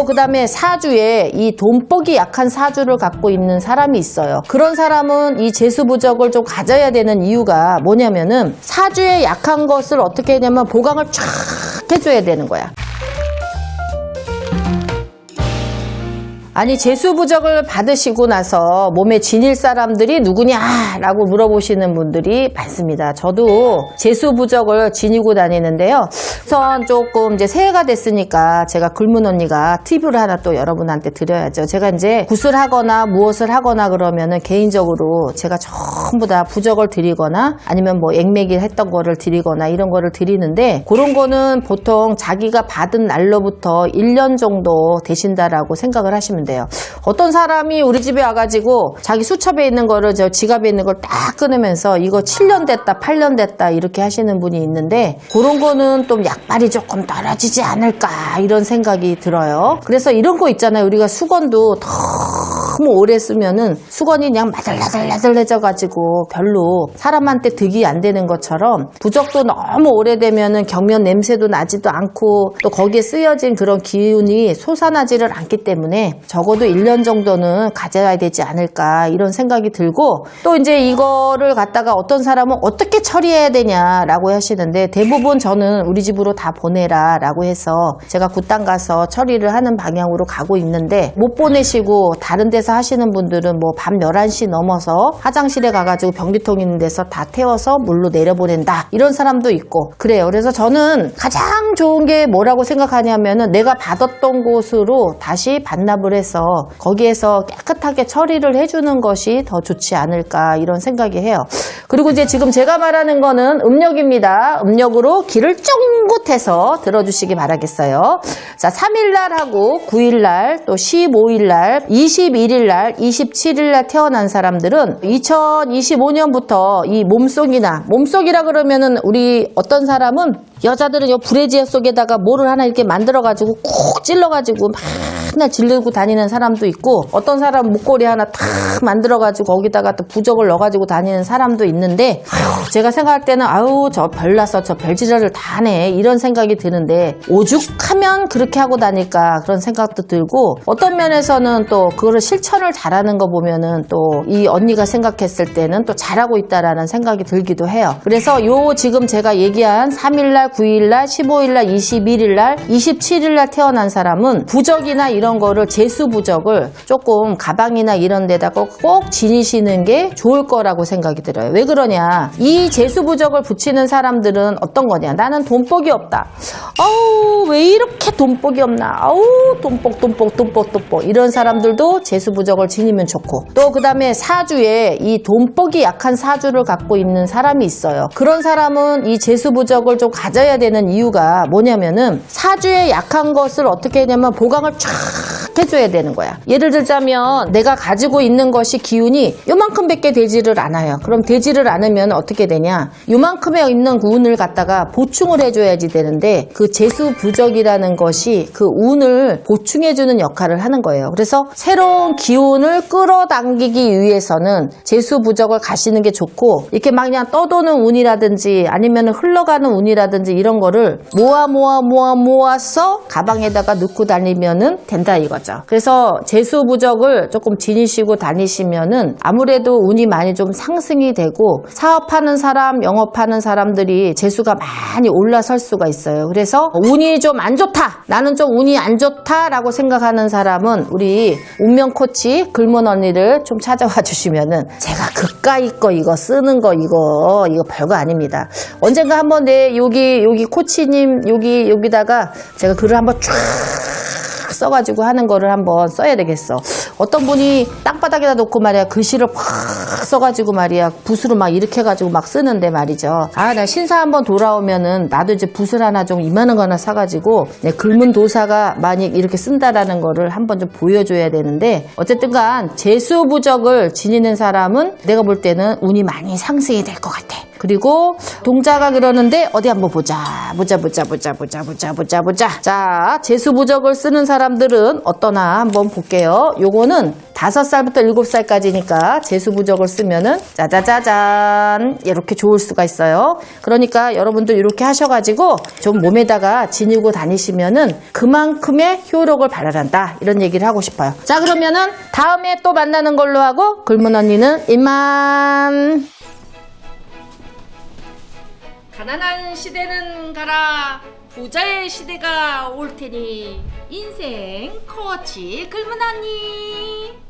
또 그 다음에 사주에 이 돈복이 약한 사주를 갖고 있는 사람이 있어요. 그런 사람은 이 재수부적을 좀 가져야 되는 이유가 뭐냐면은 사주에 약한 것을 어떻게 하냐면 보강을 쫙 해줘야 되는 거야. 아니 재수 부적을 받으시고 나서 몸에 지닐 사람들이 누구냐 라고 물어보시는 분들이 많습니다. 저도 재수 부적을 지니고 다니는데요. 우선 조금 이제 새해가 됐으니까 제가 글문 언니가 팁을 하나 또 여러분한테 드려야죠. 제가 이제 굿을 하거나 무엇을 하거나 그러면은 개인적으로 제가 전부 다 부적을 드리거나 아니면 뭐 액매기 했던 거를 드리거나 이런 거를 드리는데 그런 거는 보통 자기가 받은 날로부터 1년 정도 되신다라고 생각을 하시면 돼요. 어떤 사람이 우리 집에 와가지고 자기 수첩에 있는 거를 저 지갑에 있는 걸 딱 끊으면서 이거 7년 됐다, 8년 됐다 이렇게 하시는 분이 있는데 그런 거는 좀 약발이 조금 떨어지지 않을까 이런 생각이 들어요. 그래서 이런 거 있잖아요. 우리가 수건도 너무 오래 쓰면은 수건이 그냥 마들라들라들해져가지고 별로 사람한테 득이 안 되는 것처럼 부적도 너무 오래되면은 경면 냄새도 나지도 않고 또 거기에 쓰여진 그런 기운이 솟아나지를 않기 때문에 적어도 1년 정도는 가져야 되지 않을까 이런 생각이 들고 또 이제 이거를 갖다가 어떤 사람은 어떻게 처리해야 되냐라고 하시는데 대부분 저는 우리 집으로 다 보내라 라고 해서 제가 굿당 가서 처리를 하는 방향으로 가고 있는데 못 보내시고 다른 데서 하시는 분들은 뭐 밤 11시 넘어서 화장실에 가가지고 변기통 있는 데서 다 태워서 물로 내려보낸다. 이런 사람도 있고. 그래요. 그래서 저는 가장 좋은 게 뭐라고 생각하냐면은 내가 받았던 곳으로 다시 반납을 해서 거기에서 깨끗하게 처리를 해주는 것이 더 좋지 않을까 이런 생각이 해요. 그리고 이제 지금 제가 말하는 거는 음력입니다. 음력으로 길을 쫑긋해서 들어주시기 바라겠어요. 자 3일날 하고 9일날 또 15일날 21일 날 27일날 태어난 사람들은 2025년부터 이 몸속이나 몸속이라 그러면은 우리 어떤 사람은 여자들은 요 브래지어 속에다가 뭐를 하나 이렇게 만들어가지고 콕 찔러가지고 맨날 질르고 다니는 사람도 있고 어떤 사람은 목걸이 하나 탁 만들어가지고 거기다가 또 부적을 넣어가지고 다니는 사람도 있는데 아유, 제가 생각할 때는 아유 저 별나서 저 별지랄을 다 하네 이런 생각이 드는데 오죽하면 그렇게 하고 다닐까 그런 생각도 들고 어떤 면에서는 또 그거를 실 천을 잘하는 거 보면은 또 이 언니가 생각했을 때는 또 잘하고 있다라는 생각이 들기도 해요. 그래서 요 지금 제가 얘기한 3일날, 9일날, 15일날, 21일날, 27일날 태어난 사람은 부적이나 이런 거를 재수 부적을 조금 가방이나 이런 데다가 꼭 지니시는 게 좋을 거라고 생각이 들어요. 왜 그러냐? 이 재수 부적을 붙이는 사람들은 어떤 거냐? 나는 돈복이 없다. 아우 왜 이렇게 돈복이 없나? 아우 돈복 돈복 돈복 돈복 이런 사람들도 재수 부적을 지니면 좋고 또 그 다음에 사주에 이 돈복이 약한 사주를 갖고 있는 사람이 있어요. 그런 사람은 이 재수 부적을 좀 가져야 되는 이유가 뭐냐면은 사주에 약한 것을 어떻게 하냐면 보강을 쫙 해줘야 되는 거야. 예를 들자면 내가 가지고 있는 것이 기운이 요만큼밖에 되지를 않아요. 그럼 되지를 않으면 어떻게 되냐? 요만큼에 있는 그 운을 갖다가 보충을 해줘야지 되는데 그 재수 부적이라는 것이 그 운을 보충해주는 역할을 하는 거예요. 그래서 새로운 기운을 끌어당기기 위해서는 재수 부적을 가시는 게 좋고 이렇게 막 그냥 떠도는 운이라든지 아니면 흘러가는 운이라든지 이런 거를 모아 모아 모아 모아서 가방에다가 넣고 다니면은 된다 이거죠. 그래서 재수 부적을 조금 지니시고 다니시면은 아무래도 운이 많이 좀 상승이 되고 사업하는 사람, 영업하는 사람들이 재수가 많이 올라설 수가 있어요. 그래서 운이 좀 안 좋다. 나는 좀 운이 안 좋다라고 생각하는 사람은 우리 운명 코치 글문 언니를 좀 찾아와 주시면은 제가 그까이 거 이거 쓰는 거 이거 이거 별거 아닙니다. 언젠가 한번 내 여기 여기 코치님 여기 여기다가 제가 글을 한번 쫙 써가지고 하는 거를 한번 써야 되겠어. 어떤 분이 땅바닥에다 놓고 말이야 글씨를 팍 써가지고 말이야 붓으로 막 이렇게 해가지고 막 쓰는데 말이죠. 아 나 신사 한번 돌아오면은 나도 이제 붓을 하나 좀 이만한 거 하나 사가지고 내 글문 도사가 만약 이렇게 쓴다라는 거를 한번 좀 보여줘야 되는데 어쨌든간 재수 부적을 지니는 사람은 내가 볼 때는 운이 많이 상승이 될 것 같아. 그리고 동자가 그러는데 어디 한번 보자. 보자, 보자, 보자, 보자, 보자, 보자, 보자. 자, 재수 부적을 쓰는 사람들은 어떠나 한번 볼게요. 요거는 다섯 살부터 일곱 살까지니까 재수 부적을 쓰면은 짜자자잔 이렇게 좋을 수가 있어요. 그러니까 여러분들 이렇게 하셔가지고 좀 몸에다가 지니고 다니시면은 그만큼의 효력을 발휘한다 이런 얘기를 하고 싶어요. 자 그러면은 다음에 또 만나는 걸로 하고 글문 언니는 이만. 가난한 시대는 가라. 부자의 시대가 올 테니 인생 코치 글문하니